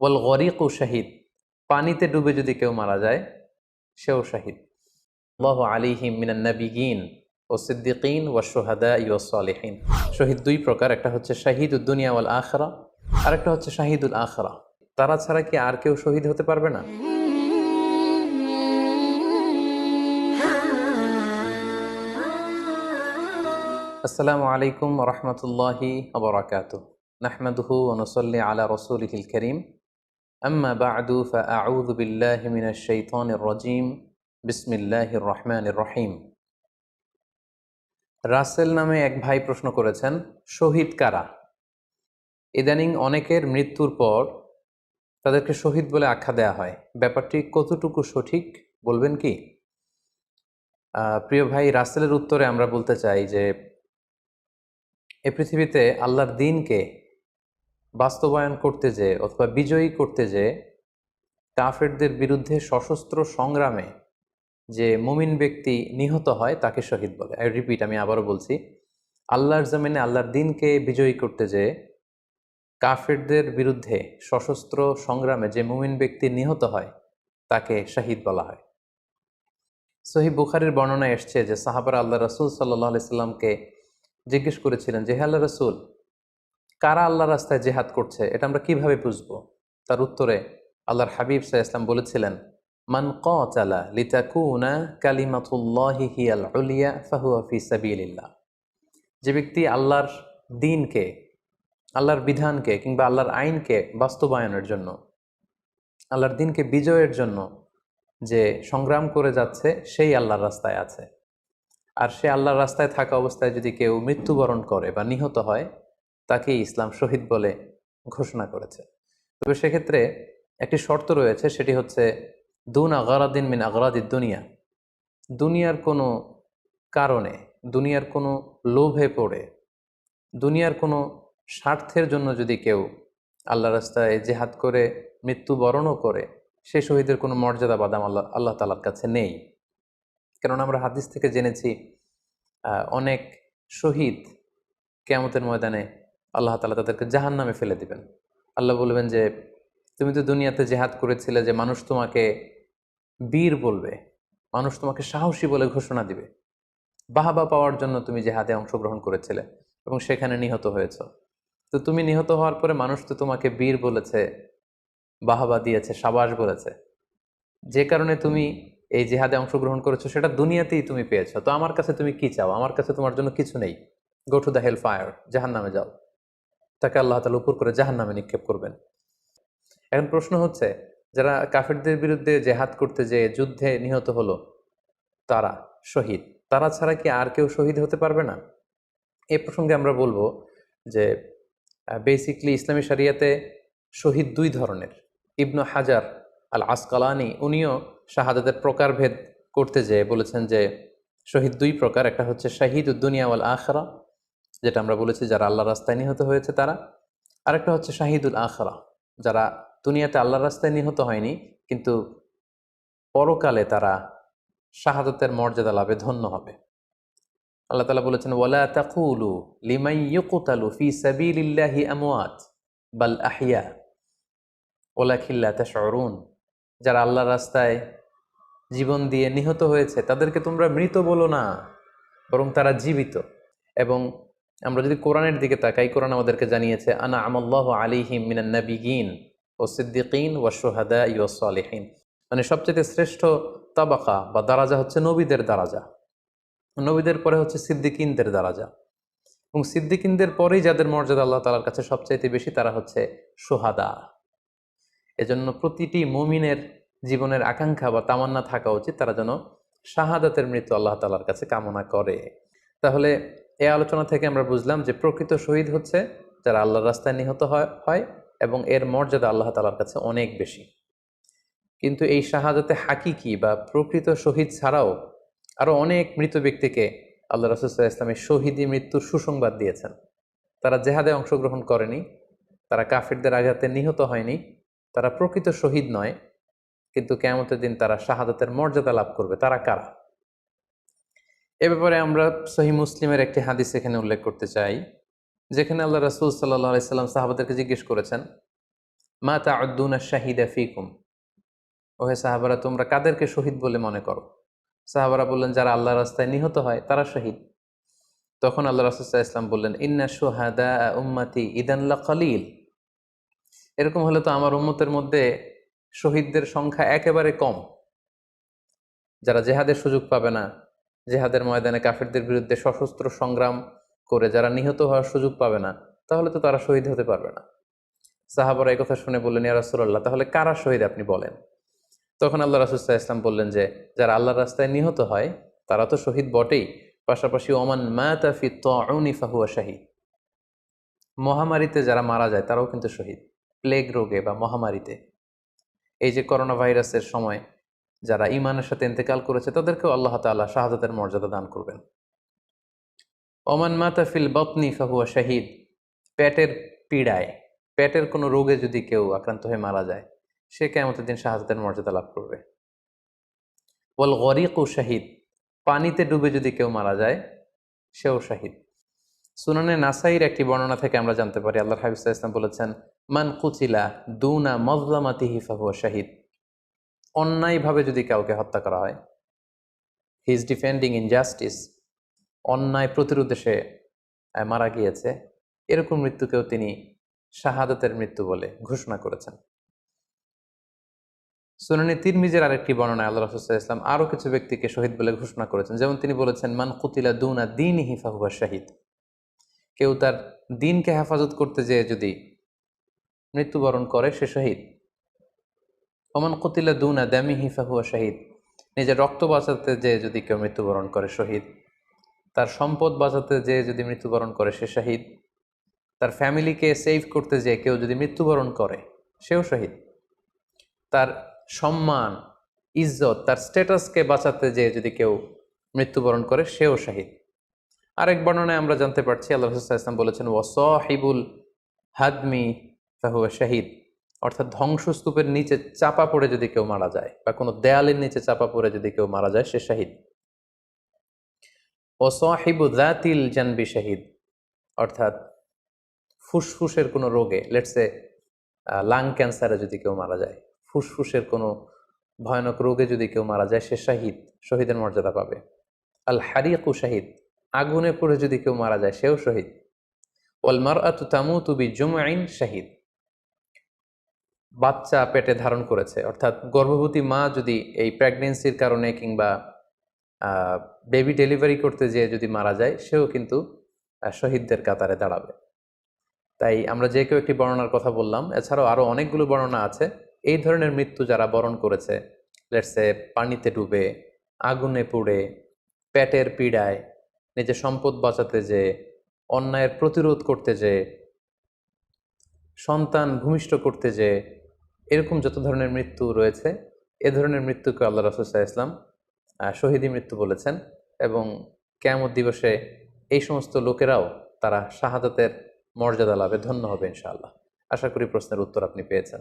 ওয়াল গরিক ও শাহিদ। পানিতে ডুবে যদি কেউ মারা যায়, সেও শাহিদ। আল্লাহ আলিহিম মিনান নবিগিন ও সিদ্দিকিন ও সোহাদা ইউ সালেহিন। শহীদ দুই প্রকার, একটা হচ্ছে শাহিদ উদ্দুনিয়া ওয়াল আখরা, আর একটা হচ্ছে শাহিদুল আখরা। তারা ছাড়া কি আর কেউ শহীদ হতে পারবে না? আসসালামু আলাইকুম রহমতুল্লাহি আবরাকাত নাহমাদুহু ওনসল্লি আলা রসুলহিল করিম। আম্মা বাদু ফাআউযু বিল্লাহি মিনাশ শাইতানির রাজিম বিসমিল্লাহির রহমানির রহিম রাসেল নামে এক ভাই প্রশ্ন করেছেন, শহীদ কারা? ইদানিং অনেকের মৃত্যুর পর তাদেরকে শহীদ বলে আখ্যা দেয়া হয়। ব্যাপারটি কতটুকু সঠিক বলবেন কি? প্রিয় ভাই, রাসেলের উত্তরে আমরা বলতে চাই যে, এ পৃথিবীতে আল্লাহর দিনকে বাস্তবায়ন করতে যে অথবা বিজয়ী করতে যে কাফেরদের বিরুদ্ধে সশস্ত্র সংগ্রামে যে মুমিন ব্যক্তি নিহত হয়, তাকে শহীদ বলে। আই রিপিট আমি আবারও বলছি, আল্লাহর জমিনে আল্লাহর দিনকে বিজয়ী করতে যে কাফেরদের বিরুদ্ধে সশস্ত্র সংগ্রামে যে মুমিন ব্যক্তি নিহত হয়, তাকে শহীদ বলা হয়। সহি বুখারির বর্ণনা এসছে যে সাহাবার আল্লাহ রসুল সাল্লাহ সাল্লামকে জিজ্ঞেস করেছিলেন যে, হে আল্লাহ রসুল কারা আল্লাহ রাস্তায় জেহাদ করছে, এটা আমরা কীভাবে বুঝব? তার উত্তরে আল্লাহর হাবিব সাহা ইসলাম বলেছিলেন, মান কালা লিতাকুনা কালিমাতুল্লাহি যে ব্যক্তি আল্লাহর দিনকে, আল্লাহর বিধানকে কিংবা আল্লাহর আইনকে বাস্তবায়নের জন্য, আল্লাহর দিনকে বিজয়ের জন্য যে সংগ্রাম করে যাচ্ছে, সেই আল্লাহর রাস্তায় আছে। আর সে আল্লাহর রাস্তায় থাকা অবস্থায় যদি কেউ মৃত্যুবরণ করে বা নিহত হয় তাকে ইসলাম শহীদ বলে ঘোষণা করেছে। তবে সেক্ষেত্রে একটি শর্ত রয়েছে, সেটি হচ্ছে দুন আগারাদিন মিন আগারাদিদ দুনিয়া। দুনিয়ার কোনো কারণে, দুনিয়ার কোনো লোভে পড়ে, দুনিয়ার কোনো স্বার্থের জন্য যদি কেউ আল্লাহ রাস্তায় জেহাদ করে, মৃত্যুবরণও করে, সে শহীদের কোনো মর্যাদা বাদাম আল্লাহ আল্লাহ তালার কাছে নেই। কেননা আমরা হাদিস থেকে জেনেছি অনেক শহীদ কেয়ামতের ময়দানে আল্লাহ তালা তাদেরকে জাহান নামে ফেলে দিবেন। আল্লাহ বলবেন যে, তুমি তো দুনিয়াতে জেহাদ করেছিলে যে মানুষ তোমাকে বীর বলবে, মানুষ তোমাকে সাহসী বলে ঘোষণা দিবে। বাহাবা পাওয়ার জন্য তুমি জেহাদে অংশগ্রহণ করেছিলে এবং সেখানে নিহত হয়েছ। তো তুমি নিহত হওয়ার পরে মানুষ তো তোমাকে বীর বলেছে, বাহাবা দিয়েছে, সাবাস বলেছে। যে কারণে তুমি এই জেহাদে অংশগ্রহণ করেছ, সেটা দুনিয়াতেই তুমি পেয়েছ। তো আমার কাছে তুমি কি চাও? আমার কাছে তোমার জন্য কিছু নেই। Go to the hell fire জাহান নামে যাও। তাকে আল্লাহ তালা উপর করে জাহান নামে নিক্ষেপ করবেন। এখন প্রশ্ন হচ্ছে, যারা কাফেরদের বিরুদ্ধে জেহাদ করতে যে যুদ্ধে নিহত হলো, তারা শহীদ? তারা ছাড়া কি আর কেউ শহীদ হতে পারবে না? এ প্রসঙ্গে আমরা বলব যে বেসিকলি ইসলামী শরিয়াতে শহীদ দুই ধরনের। ইবনু হাজার আল আসকালানি উনিও শাহাদাতের প্রকারভেদ করতে যেয়ে বলেছেন যে, শহীদ দুই প্রকার। একটা হচ্ছে শাহিদ উদ্দুনিয়া ওয়াল আখরা যেটা আমরা বলেছি যারা আল্লাহ রাস্তায় নিহত হয়েছে তারা। আরেকটা হচ্ছে শাহিদুল আখরা। যারা দুনিয়াতে আল্লাহ রাস্তায় নিহত হয়নি, কিন্তু পরকালে তারা শাহাদতের মর্যাদা লাভে ধন্য হবে। আল্লাহ তালা বলেছেন, ওয়ালা তাকুলু লিমাই ইউকুতালু ফি সাবিলিল্লাহি আমওয়াত বাল আহিয়া ওলা খিল্লা তাশউরুন। যারা আল্লাহ রাস্তায় জীবন দিয়ে নিহত হয়েছে, তাদেরকে তোমরা মৃত বলো না, বরং তারা জীবিত। এবং আমরা যদি কোরআনের দিকে তাকাই, কোরআন আমাদেরকে জানিয়েছে, আনা আমল্লাহ আলিহিম মিনান নাবিগিন ও সিদ্দিকিন ও সোহাদা ইউ সালেহীন। মানে সবচেয়ে শ্রেষ্ঠ তাবাকা বা দারাজা হচ্ছে নবীদের দারাজা। নবীদের পরে হচ্ছে সিদ্দিকিনদের দারাজা। এবং সিদ্দিকিনদের পরেই যাদের মর্যাদা আল্লাহ তালার কাছে সবচাইতে বেশি, তারা হচ্ছে সোহাদা এজন্য প্রতিটি মুমিনের জীবনের আকাঙ্ক্ষা বা তামান্না থাকা উচিত, তারা যেন শাহাদাতের মৃত্যু আল্লাহ তালার কাছে কামনা করে। তাহলে এই আলোচনা থেকে আমরা বুঝলাম যে প্রকৃত শহীদ হচ্ছে যারা আল্লাহর রাস্তায় নিহত হয় এবং এর মর্যাদা আল্লাহ তালার কাছে অনেক বেশি। কিন্তু এই শাহাদাতে হাকিকি বা প্রকৃত শহীদ ছাড়াও আরও অনেক মৃত ব্যক্তিকে আল্লাহ রসুল্লাহ ইসলামের শহীদি মৃত্যুর সুসংবাদ দিয়েছেন। তারা জেহাদে অংশগ্রহণ করেনি, তারা কাফিরদের আঘাতে নিহত হয়নি, তারা প্রকৃত শহীদ নয়, কিন্তু কেমতের দিন তারা শাহাদাতের মর্যাদা লাভ করবে। তারা কারা? এ ব্যাপারে আমরা সহি মুসলিমের একটি হাদিস এখানে উল্লেখ করতে চাই, যেখানে আল্লাহ রাসুল সাল্লাহ সাল্লাম সাহাবাদেরকে জিজ্ঞেস করেছেন, মা তাউদ্দুনা শাহিদা ফিকুম? ওহে সাহাবারা, তোমরা কাদেরকে শহীদ বলে মনে করো? সাহাবারা বললেন, যারা আল্লাহ রাস্তায় নিহত হয়, তারা শহীদ। তখন আল্লাহ রাসুল্লাহ ইসলাম বললেন, ইন্না সোহাদা উম্মাতি ইদানলা খলিল এরকম হলে তো আমার উম্মতের মধ্যে শহীদদের সংখ্যা একেবারে কম। যারা জেহাদের সুযোগ পাবে না জেহাদের ময়দানে কাফেরদের বিরুদ্ধে সশস্ত্র সংগ্রাম করে যারা নিহত হওয়ার সুযোগ পাবে না, তাহলে তো তারা শহীদ হতে পারবে না। সাহাবারা কথা শুনে বললেন, ইয়া রাসূলুল্লাহ, তাহলে কারা শহীদ আপনি বলেন? তখন আল্লাহ রাসুল্লাহ ইসলাম বললেন যে, যারা আল্লাহর রাস্তায় নিহত হয়, তারা তো শহীদ বটেই। পাশাপাশি ওমান মাতাফি তউনি ফাহুয়া শাহিদ। মহামারীতে যারা মারা যায়, তারাও কিন্তু শহীদ। প্লেগ রোগে বা মহামারীতে। এই যে করোনা ভাইরাসের সময় যারা ইমানের সাথে ইন্তেকাল করেছে, তাদেরকেও আল্লাহ তাআলা শাহাদাতের মর্যাদা দান করবেন। ওমান মাতাফিল বতনি ফাহুয়া শাহিদ, পেটের পীড়ায়, পেটের কোনো রোগে যদি কেউ আক্রান্ত হয়ে মারা যায়, সে কেমতের দিন শাহাদাতের মর্যাদা লাভ করবে। বল গরিক ও শাহিদ, পানিতে ডুবে যদি কেউ মারা যায়, সেও শাহিদ। সুনানে নাসাইর একটি বর্ণনা থেকে আমরা জানতে পারি আল্লাহ হাবিজ ইসলাম বলেছেন, মান কুচিলা দুনা মজলামাতি হিফাহুয়া শাহিদ। অন্যায়ভাবে যদি কাউকে হত্যা করা হয় হি ইজ ডিফেন্ডিং ইনজাস্টিস অন্যায় প্রতিরোধে সে মারা গিয়েছে, এরকম মৃত্যুকেও তিনি শাহাদাতের মৃত্যু বলে ঘোষণা করেছেন। সুনানি তিরমিজের আরেকটি বর্ণনায় আল্লাহ রসুল্লাহ ইসলাম আরও কিছু ব্যক্তিকে শহীদ বলে ঘোষণা করেছেন। যেমন তিনি বলেছেন, মান কুতিলা দুনা দিন হিফাহুয়া শাহিদ। কেউ তার দিনকে হেফাজত করতে যেয়ে যদি মৃত্যুবরণ করে, সে শহীদ। ওমান কুতিলা দুনা দামি হিফাহুয়া শাহিদ। নিজের রক্ত বাঁচাতে যেয়ে যদি কেউ মৃত্যুবরণ করে শহীদ, তার সম্পদ বাঁচাতে যেয়ে যদি মৃত্যুবরণ করে সে শহীদ, তার ফ্যামিলিকে সেভ করতে যেয়ে কেউ যদি মৃত্যুবরণ করে, সেও শহীদ। তার সম্মান, ইজ্জত, তার স্ট্যাটাসকে বাঁচাতে যেয়ে যদি কেউ মৃত্যুবরণ করে, সেও শাহিদ। আরেক বর্ণনায় আমরা জানতে পারছি, আল্লাহ ইসলাম বলেছেন ওয়াসহিবুল হাদমি ফাহুয়া শাহিদ। অর্থাৎ ধ্বংসস্তূপের নিচে চাপা পড়ে যদি কেউ মারা যায় বা কোনো দেয়ালের নিচে চাপা পড়ে যদি কেউ মারা যায়, সে শাহিদ। ও সাহিবু দাতিল জানবি শাহিদ। অর্থাৎ ফুসফুসের কোনো রোগে লেটসে লাং ক্যান্সারে যদি কেউ মারা যায়, ফুসফুসের কোনো ভয়ানক রোগে যদি কেউ মারা যায়, সে শাহিদ, শহীদের মর্যাদা পাবে। আল হারিয়াকু শাহিদ, আগুনে পড়ে যদি কেউ মারা যায়, সেও শহীদ। ওয়াল মার আতু তামু তুবি জুমাইন শাহিদ। বাচ্চা পেটে ধারণ করেছে। অর্থাৎ গর্ভবতী মা যদি এই প্রেগনেন্সির কারণে কিংবা বেবি ডেলিভারি করতে যেয়ে যদি মারা যায়, সেও কিন্তু শহীদদের কাতারে দাঁড়াবে। তাই আমরা যে কেউ একটি বর্ণনার কথা বললাম, এছাড়াও আরও অনেকগুলো বর্ণনা আছে। এই ধরনের মৃত্যু যারা বরণ করেছে লেটসে পানিতে ডুবে, আগুনে পুড়ে, পেটের পীড়ায়, নিজের সম্পদ বাঁচাতে যে অন্যায়ের প্রতিরোধ করতে যে সন্তান ভূমিষ্ঠ করতে যে এরকম যত ধরনের মৃত্যু রয়েছে, এ ধরনের মৃত্যুকে আল্লাহ রসুল্লাহ ইসলাম শহীদি মৃত্যু বলেছেন এবং কেয়ামত দিবসে এই সমস্ত লোকেরাও তারা শাহাদাতের মর্যাদা লাভে ধন্য হবে ইনশাআল্লাহ। আশা করি প্রশ্নের উত্তর আপনি পেয়েছেন।